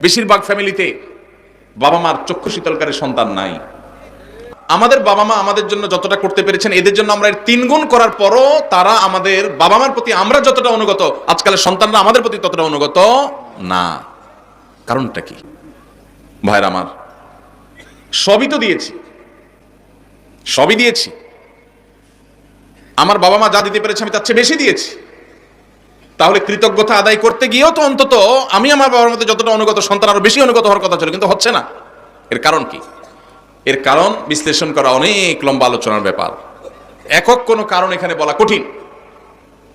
বেশিরভাগ ফ্যামিলিতে বাবা মার চক্ষু শীতলকারী সন্তান নাই। আমাদের বাবা মা আমাদের জন্য যতটা করতে পেরেছেন, এদের জন্য আমরা এর তিন গুণ করার পরও তারা আমাদের বাবা মার প্রতি আমরা যতটা অনুগত আজকালের সন্তানরা আমাদের প্রতি ততটা অনুগত না। কারণটা কি? ভাইরা আমার, সবই তো দিয়েছি। সবই দিয়েছি। আমার বাবা মা যা দিতে পেরেছে আমি তার চেয়ে বেশি দিয়েছি। তাহলে কৃতজ্ঞতা আদায় করতে গিয়েও তো অন্তত আমি আমার বাবার মধ্যে যতটা অনুগত সন্তান, আরও বেশি অনুগত হওয়ার কথা ছিল, কিন্তু হচ্ছে না। এর কারণ কি? এর কারণ বিশ্লেষণ করা অনেক লম্বা আলোচনার ব্যাপার। একক কোনো কারণ এখানে বলা কঠিন।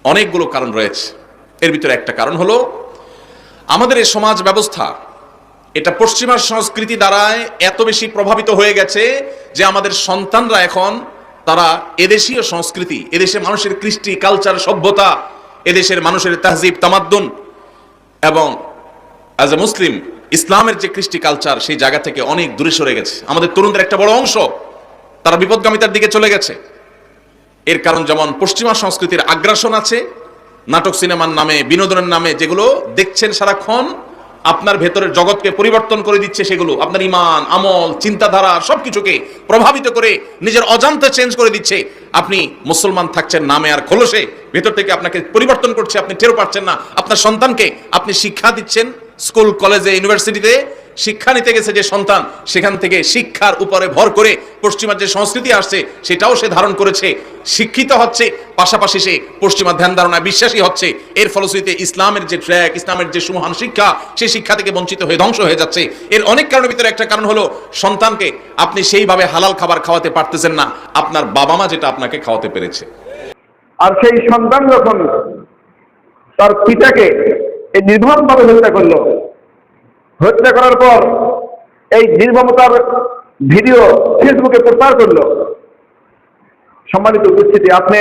অনেকগুলো কারণ রয়েছে। এর ভিতরে একটা কারণ হলো, আমাদের এই সমাজ ব্যবস্থা, এটা পশ্চিমা সংস্কৃতি দ্বারায় এত বেশি প্রভাবিত হয়ে গেছে যে আমাদের সন্তানরা এখন, তারা এদেশীয় সংস্কৃতি, এদেশে মানুষের কৃষ্টি কালচার সভ্যতা এদেশের মানুষের তাহজিব, তামাদ্দুন এবং অ্যাজ এ মুসলিম ইসলামের যে কৃষ্টি কালচার সেই জায়গা থেকে অনেক দূরে সরে গেছে। আমাদের তরুণদের একটা বড় অংশ, তারা বিপদগামিতার দিকে চলে গেছে। এর কারণ যেমন পশ্চিমা সংস্কৃতির আগ্রাসন আছে, নাটক সিনেমার নামে, বিনোদনের নামে যেগুলো দেখছেন সারাক্ষণ আপনার ভেতরের জগৎকে পরিবর্তন করে দিচ্ছে সেগুলো। আপনার ইমান আমল, চিন্তাধারা সব কিছুকে প্রভাবিত করে নিজের অজান্তে চেঞ্জ করে দিচ্ছে। আপনি মুসলমান থাকছেন, নামে আর খোলসে, ভেতর থেকে আপনাকে পরিবর্তন করছে, আপনি টেরো পাচ্ছেন না। আপনার সন্তানকে আপনি শিক্ষা দিচ্ছেন স্কুল কলেজে ইউনিভার্সিটিতে শিক্ষা নিতে গেছে যে সন্তান, সেখান থেকে শিক্ষার উপরে ভর করে পশ্চিমার যে সংস্কৃতি আসছে, সেটাও সে ধারণ করেছে। শিক্ষিত হচ্ছে, পাশাপাশি সে পশ্চিমা ধ্যান ধারণায় বিশ্বাসী হচ্ছে। এর ফলশ্রুতিতে ইসলামের যে ট্র্যাক, ইসলামের যে সুমহান শিক্ষা, সেই শিক্ষা থেকে বঞ্চিত হয়ে ধ্বংস হয়ে যাচ্ছে। এর অনেক কারণের ভিতরে একটা কারণ হলো, সন্তানকে আপনি সেইভাবে হালাল খাবার খাওয়াতে পারতেছেন না। আপনার বাবা মা যেটা আপনাকে খাওয়াতে পেরেছে। আর সেই সন্তান যখন তার পিতাকে এই নির্মমভাবে হত্যা করল হত্যা করার পর এই নির্মমতার ভিডিও ফেসবুকে প্রচার করল। সম্মানিত উপস্থিতি, আপনি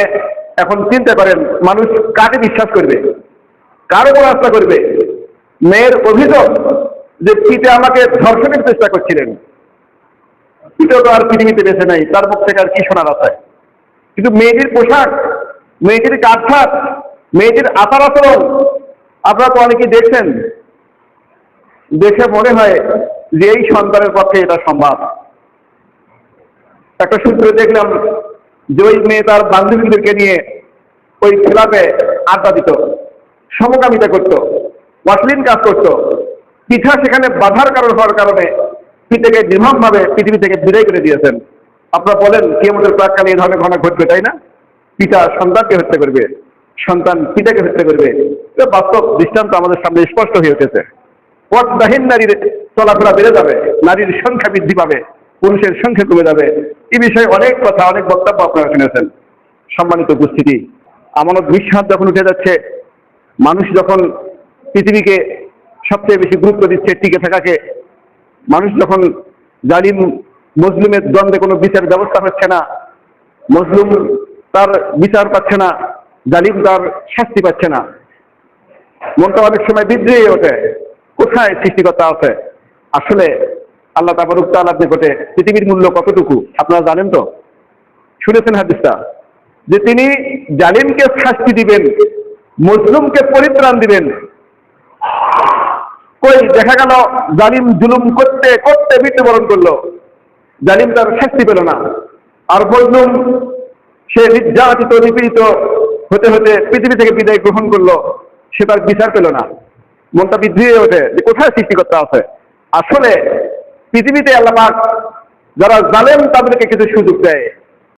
এখন চিন্তা করেন মানুষ কাকে বিশ্বাস করবে, কার উপর আস্থা করবে। মেয়ের অভিযোগ যে পিতা আমাকে ধর্ষণের চেষ্টা করছিলেন। পিতা তো আর পৃথিবীতে বেঁচে নাই, তার মুখ থেকে আর কি শোনার আশায় কিন্তু মেয়েটির পোশাক, মেয়েটির কাঠফাট মেয়েটির আচার আচরণ, আপনারা তো অনেকেই দেখছেন দেখে মনে হয় যে এই সন্তানের পক্ষে এটা সম্ভব। একটা সূত্রে দেখলাম যে ওই মেয়ে তার বান্ধবীদেরকে নিয়ে ওই ক্লাবে আড্ডা দিত, সমকামিতা করত, অশ্লীল কাজ করত। পিঠা সেখানে বাধার কারণ হওয়ার কারণে পিতাকে নির্মমভাবে পৃথিবী থেকে বিদায় করে দিয়েছেন। আপনারা বলেন কি আমাদের প্রাককালে এই ধরনের ঘটনা ঘটবে, তাই না? পিতা সন্তানকে হত্যা করবে, সন্তান পিতাকে হত্যা করবে। বাস্তব দৃষ্টান্ত আমাদের সামনে স্পষ্ট হয়ে উঠেছে। পথদাহীন নারীর চলাফেরা বেড়ে যাবে, নারীর সংখ্যা বৃদ্ধি পাবে, পুরুষের সংখ্যা কমে যাবে। এ বিষয়ে অনেক কথা, অনেক বক্তব্য আপনারা শুনেছেন। সম্মানিত উপস্থিতি, আমানত বিশ্বাস যখন উঠে যাচ্ছে, মানুষ যখন পৃথিবীকে সবচেয়ে বেশি গুরুত্ব দিচ্ছে, টিকে থাকাকে, মানুষ যখন জালিম মজলুমের দ্বন্দ্বে কোনো বিচার ব্যবস্থা হচ্ছে না মজলুম তার বিচার পাচ্ছে না, জালিম তার শাস্তি পাচ্ছে না। মনটা অনেক সময় বিদ্রোহী ওঠে। কোথায় সৃষ্টিকর্তা আছে? আসলে আল্লাহ তারপর উক্তালার নিকটে পৃথিবীর মূল্য কতটুকু? আপনারা জানেন তো? শুনেছেন হাদিসটা? যে তিনি জালিমকে শাস্তি দিবেন, মজলুমকে পরিত্রাণ দিবেন। কই, দেখা গেল জালিম জুলুম করতে করতে মৃত্যুবরণ করল। জালিম তার শাস্তি পেল না। আর মজলুম, সে নির্যাতিত, নিপীড়িত হতে হতে পৃথিবী থেকে বিদায় গ্রহণ করল। সে তার বিচার পেল না। মনটা বৃদ্ধি হয়ে ওঠে যে কোথায় সৃষ্টিকর্তা আছে? আসলে পৃথিবীতে আল্লাপাক যারা জানেন তাদেরকে কিছু সুযোগ দেয়।